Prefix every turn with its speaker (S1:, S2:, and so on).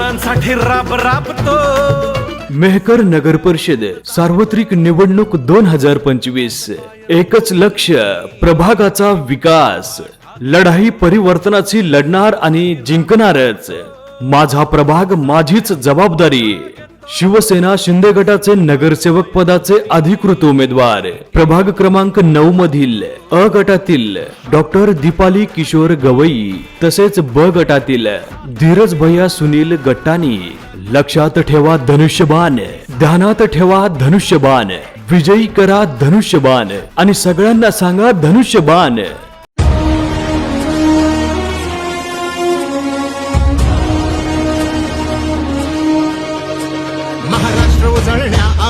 S1: तरुणांसाठी राब राबतो.
S2: मेहकर नगर परिषद सार्वत्रिक निवडणूक दोन हजार पंचवीस. एकच लक्ष प्रभागाचा विकास. लढाई परिवर्तनाची लढणार आणि जिंकणारच. माझा प्रभाग माझीच जबाबदारी. शिवसेना शिंदे गटाचे नगरसेवक पदाचे अधिकृत उमेदवार. प्रभाग क्रमांक नऊ मधील अ गटातील डॉक्टर दीपाली किशोर गवई तसेच ब गटातील धीरज भैया सुनील गट्टानी लक्षात ठेवा धनुष्यबाण ध्यानात ठेवा धनुष्यबाण विजयी करा धनुष्यबाण आणि सगळ्यांना सांगा धनुष्यबाण.